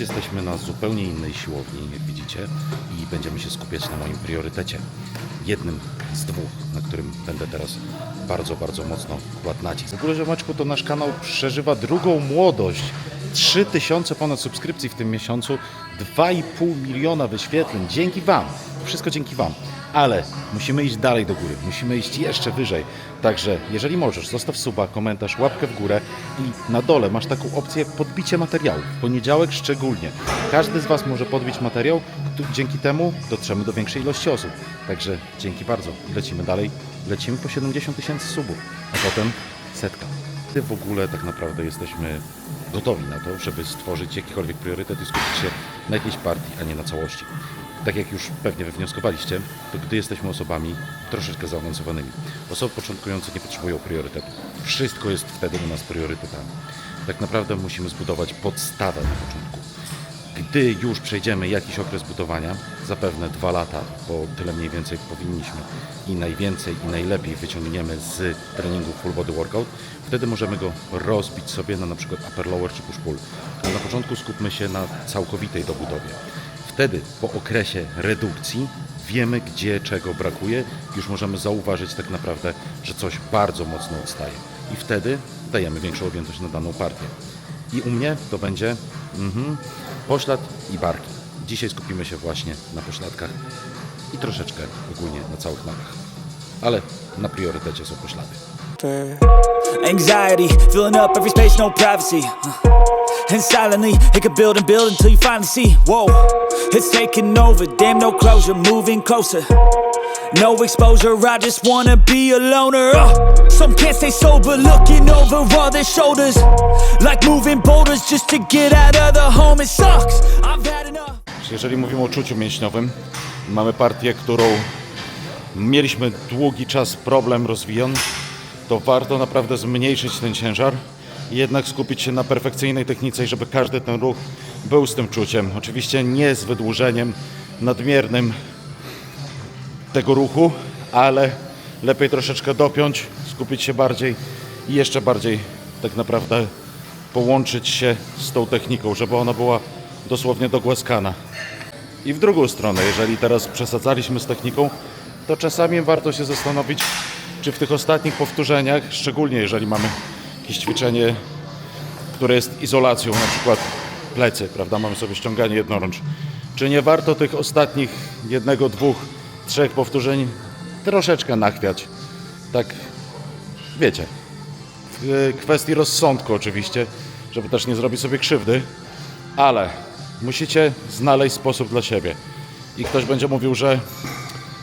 Jesteśmy na zupełnie innej siłowni, jak widzicie, i będziemy się skupiać na moim priorytecie. Jednym z dwóch, na którym będę teraz bardzo, bardzo mocno kładł nacisk. W ogóle, Rzemaczku, to nasz kanał przeżywa drugą młodość. 3000 ponad subskrypcji w tym miesiącu, 2,5 miliona wyświetleń. Dzięki Wam. Wszystko dzięki Wam. Ale musimy iść dalej do góry, musimy iść jeszcze wyżej. Także jeżeli możesz, zostaw suba, komentarz, łapkę w górę i na dole masz taką opcję podbicie materiału. W poniedziałek szczególnie. Każdy z Was może podbić materiał, dzięki temu dotrzemy do większej ilości osób. Także dzięki bardzo. Lecimy dalej. Lecimy po 70 tysięcy subów, a potem setka. Ty w ogóle tak naprawdę jesteśmy gotowi na to, żeby stworzyć jakikolwiek priorytet i skupić się na jakiejś partii, a nie na całości. Tak jak już pewnie wywnioskowaliście, to gdy jesteśmy osobami troszeczkę zaawansowanymi, osoby początkujące nie potrzebują priorytetu. Wszystko jest wtedy u nas priorytetami. Tak naprawdę musimy zbudować podstawę na początku. Gdy już przejdziemy jakiś okres budowania, zapewne dwa lata, bo tyle mniej więcej powinniśmy i najwięcej i najlepiej wyciągniemy z treningu full body workout, wtedy możemy go rozbić sobie na przykład upper lower czy push pull. Ale na początku skupmy się na całkowitej dobudowie. Wtedy po okresie redukcji wiemy gdzie czego brakuje, już możemy zauważyć tak naprawdę, że coś bardzo mocno odstaje. I wtedy dajemy większą objętość na daną partię. I u mnie to będzie mhm, poślad i barki. Dzisiaj skupimy się właśnie na pośladkach i troszeczkę ogólnie na całych nogach. Ale na priorytecie są poślady. Anxiety, filling up every space, no privacy. And silently, it could build and build until you finally see. Whoa, it's taking over, damn, no closure, moving closer. No exposure, I just wanna be a loner. Uh, some can't stay sober, looking over all their shoulders. Like moving boulders just to get out of the home, it sucks. I've had enough. Jeżeli mówimy o czuciu mięśniowym, mamy partię, którą mieliśmy długi czas problem rozwijany, to warto naprawdę zmniejszyć ten ciężar jednak skupić się na perfekcyjnej technice i żeby każdy ten ruch był z tym czuciem. Oczywiście nie z wydłużeniem nadmiernym tego ruchu, ale lepiej troszeczkę dopiąć, skupić się bardziej i jeszcze bardziej tak naprawdę połączyć się z tą techniką, żeby ona była dosłownie dogłaskana. I w drugą stronę, jeżeli teraz przesadzaliśmy z techniką, to czasami warto się zastanowić, czy w tych ostatnich powtórzeniach, szczególnie jeżeli mamy jakieś ćwiczenie, które jest izolacją, na przykład plecy, prawda, mamy sobie ściąganie jednorącz, czy nie warto tych ostatnich jednego, dwóch, trzech powtórzeń troszeczkę nachwiać, tak, wiecie, w kwestii rozsądku oczywiście, żeby też nie zrobić sobie krzywdy, ale musicie znaleźć sposób dla siebie. I ktoś będzie mówił, że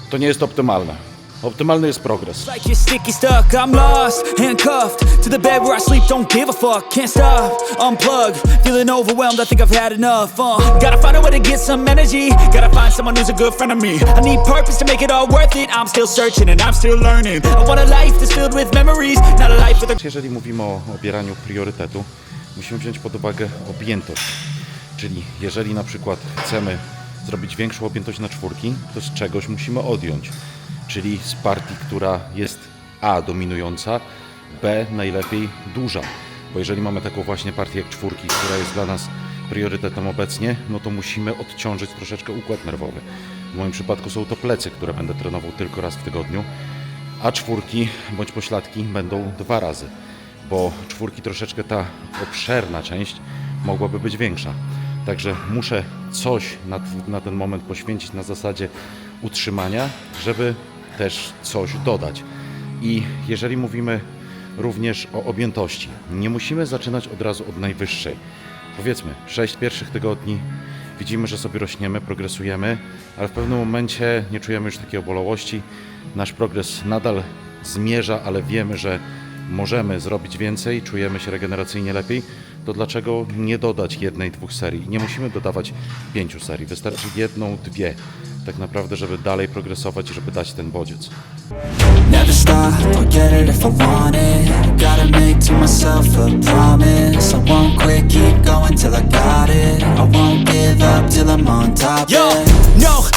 to nie jest optymalne. Optymalny jest progres. Like you're sticky stuck, I'm lost, handcuffed to the bed where I sleep. Don't give a fuck, can't stop, unplug. Feeling overwhelmed, I think I've had enough. Uh, gotta find a way to get some energy. Gotta find someone who's a good friend of me. I need purpose to make it all worth it. I'm still searching and I'm still learning. I want a life that's filled with memories, not a life with a Jeżeli mówimy o obieraniu priorytetu, musimy wziąć pod uwagę objętość. Czyli jeżeli na przykład chcemy zrobić większą objętość na czwórki, to z czegoś musimy odjąć. Czyli z partii, która jest A dominująca, B najlepiej duża. Bo jeżeli mamy taką właśnie partię jak czwórki, która jest dla nas priorytetem obecnie, no to musimy odciążyć troszeczkę układ nerwowy. W moim przypadku są to plecy, które będę trenował tylko raz w tygodniu, a czwórki bądź pośladki będą dwa razy, bo czwórki troszeczkę ta obszerna część mogłaby być większa. Także muszę coś na, na ten moment poświęcić na zasadzie utrzymania, żeby też coś dodać. I jeżeli mówimy również o objętości, nie musimy zaczynać od razu od najwyższej. Powiedzmy, 6 pierwszych tygodni widzimy, że sobie rośniemy, progresujemy, ale w pewnym momencie nie czujemy już takiej obolałości. Nasz progres nadal zmierza, ale wiemy, że możemy zrobić więcej, czujemy się regeneracyjnie lepiej, to dlaczego nie dodać jednej, dwóch serii? Nie musimy dodawać pięciu serii, wystarczy jedną, dwie, tak naprawdę, żeby dalej progresować i żeby dać ten bodziec. Never stop, I'll get it if I want it. Gotta make to myself a promise. I won't quit, keep going till I got it. I won't give up till I'm on top Yo, no,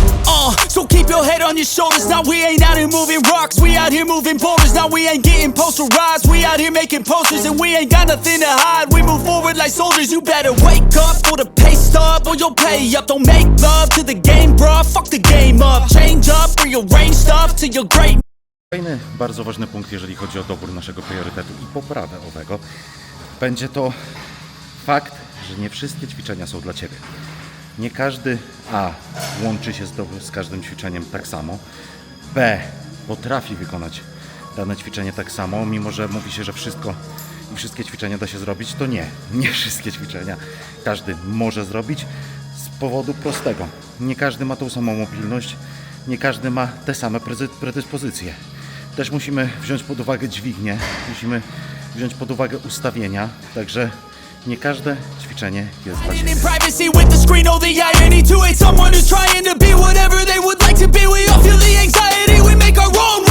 Uh, so keep your head on your shoulders. Now we ain't out here moving rocks. We out here moving boulders. Now we ain't getting posterized. We out here making posters and we ain't got nothing to hide. We move forward like soldiers. You better wake up for the pay stub or you'll pay up. Don't make love to the game. Fuck the game up. Change up, stuff to your great. Kolejny bardzo ważny punkt, jeżeli chodzi o dobór naszego priorytetu i poprawę owego, będzie to fakt, że nie wszystkie ćwiczenia są dla Ciebie. Nie każdy A łączy się z, z każdym ćwiczeniem tak samo, B potrafi wykonać dane ćwiczenie tak samo, mimo że mówi się, że wszystko i wszystkie ćwiczenia da się zrobić, to nie. Nie wszystkie ćwiczenia każdy może zrobić z powodu prostego. Nie każdy ma tą samą mobilność, nie każdy ma te same predyspozycje. Też musimy wziąć pod uwagę dźwignię, musimy wziąć pod uwagę ustawienia, także nie każde ćwiczenie jest dla Ciebie. In privacy with the screen, the irony to it. Someone who's trying to be whatever they would like to be. We all feel the anxiety, we make our own rivalries.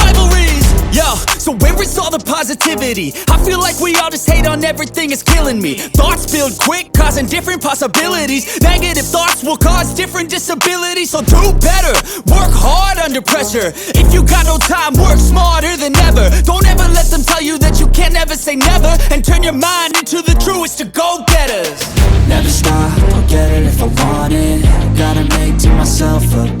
Yo, so where is all the positivity? I feel like we all just hate on everything, it's killing me. Thoughts build quick, causing different possibilities. Negative thoughts will cause different disabilities. So do better, work hard under pressure. If you got no time, work smarter than ever. Don't ever let them tell you that you can't never say never. And turn your mind into the truest of go getters. Never stop, I'll get it if I want it Gotta make to myself a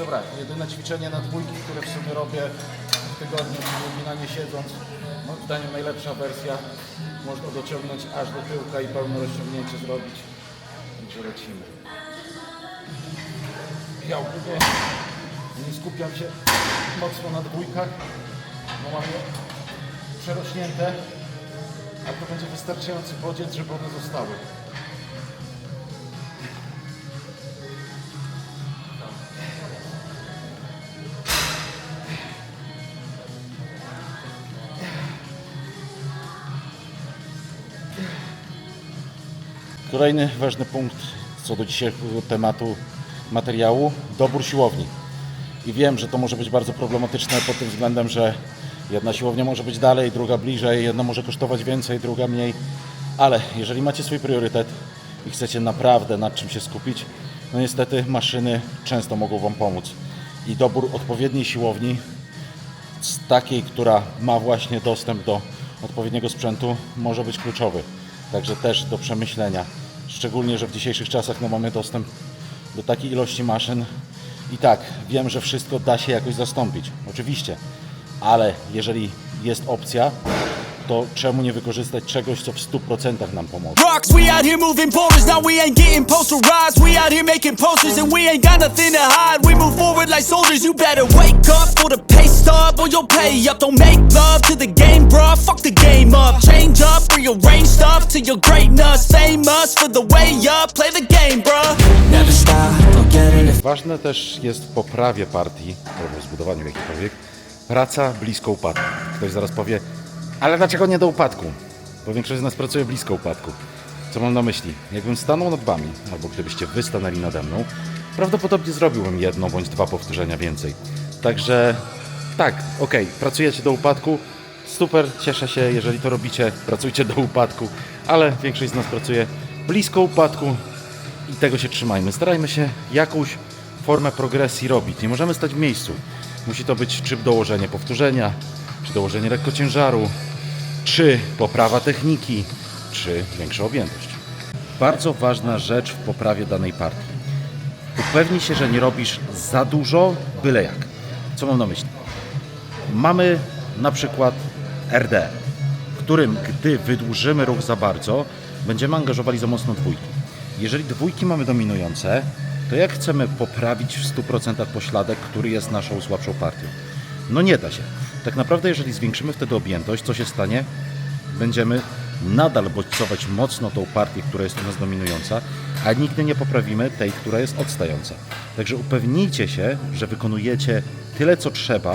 Dobra, jedyne ćwiczenie na dwójki, które w sumie robię w tygodniu, czyli na nie siedząc, moim zdaniem najlepsza wersja. Można dociągnąć aż do tyłka i pełne rozciągnięcie zrobić. Także lecimy. Ja ogólnie nie skupiam się mocno na dwójkach, bo mam je przerośnięte, a to będzie wystarczający bodziec, żeby one zostały. Kolejny ważny punkt co do dzisiejszego tematu materiału dobór siłowni. I wiem, że to może być bardzo problematyczne pod tym względem, że jedna siłownia może być dalej, druga bliżej, jedna może kosztować więcej, druga mniej. Ale jeżeli macie swój priorytet i chcecie naprawdę nad czym się skupić, no niestety maszyny często mogą Wam pomóc. I dobór odpowiedniej siłowni z takiej, która ma właśnie dostęp do odpowiedniego sprzętu, może być kluczowy. Także też do przemyślenia. Szczególnie, że w dzisiejszych czasach no, mamy dostęp do takiej ilości maszyn. I tak, wiem, że wszystko da się jakoś zastąpić. Oczywiście. Ale jeżeli jest opcja, to czemu nie wykorzystać czegoś, co w 100% nam pomoże? Rocks, we out here moving boulders. Now we ain't getting posterized. We out here making posters and we ain't got nothing to hide. We move forward like soldiers. You better wake up for the pay stub or you'll pay up. Don't make love to the game, bruh. Fuck the game up. Change up, rearrange stuff to your greatness. Famous for the way up. Play the game, bruh. Never stop, get it Ważne też jest w poprawie partii, albo w zbudowaniu jakiejkolwiek, praca blisko upadku. Ktoś zaraz powie, ale dlaczego nie do upadku? Bo większość z nas pracuje blisko upadku. Co mam na myśli? Jakbym stanął nad wami, albo gdybyście wy stanęli nade mną, prawdopodobnie zrobiłbym jedno bądź dwa powtórzenia więcej. Także tak, okej, pracujecie do upadku, super, cieszę się, jeżeli to robicie, pracujcie do upadku, ale większość z nas pracuje blisko upadku, i tego się trzymajmy. Starajmy się jakąś formę progresji robić. Nie możemy stać w miejscu. Musi to być czy dołożenie powtórzenia, czy dołożenie lekkociężaru, czy poprawa techniki, czy większa objętość. Bardzo ważna rzecz w poprawie danej partii. Upewnij się, że nie robisz za dużo, byle jak. Co mam na myśli? Mamy na przykład RD, w którym gdy wydłużymy ruch za bardzo, będziemy angażowali za mocno dwójki. Jeżeli dwójki mamy dominujące, to jak chcemy poprawić w 100% pośladek, który jest naszą słabszą partią? No nie da się. Tak naprawdę, jeżeli zwiększymy wtedy objętość, co się stanie? Będziemy nadal bodźcować mocno tą partię, która jest u nas dominująca, a nigdy nie poprawimy tej, która jest odstająca. Także upewnijcie się, że wykonujecie tyle, co trzeba,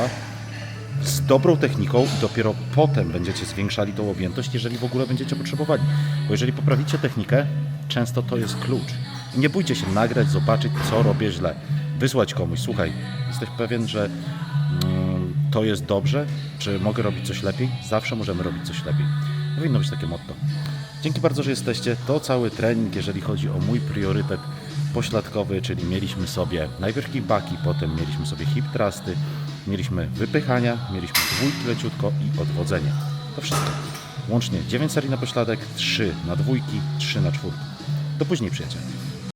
z dobrą techniką i dopiero potem będziecie zwiększali tą objętość, jeżeli w ogóle będziecie potrzebowali. Bo jeżeli poprawicie technikę, często to jest klucz. I nie bójcie się nagrać, zobaczyć, co robię źle. Wysłać komuś, słuchaj, jesteś pewien, że to jest dobrze, czy mogę robić coś lepiej? Zawsze możemy robić coś lepiej. Powinno być takie motto. Dzięki bardzo, że jesteście. To cały trening, jeżeli chodzi o mój priorytet pośladkowy, czyli mieliśmy sobie najpierw kickbacki, potem mieliśmy sobie hip trusty, mieliśmy wypychania, mieliśmy dwójki leciutko i odwodzenie. To wszystko. Łącznie 9 serii na pośladek, 3 na dwójki, 3 na czwórki. Do później przyjaciele.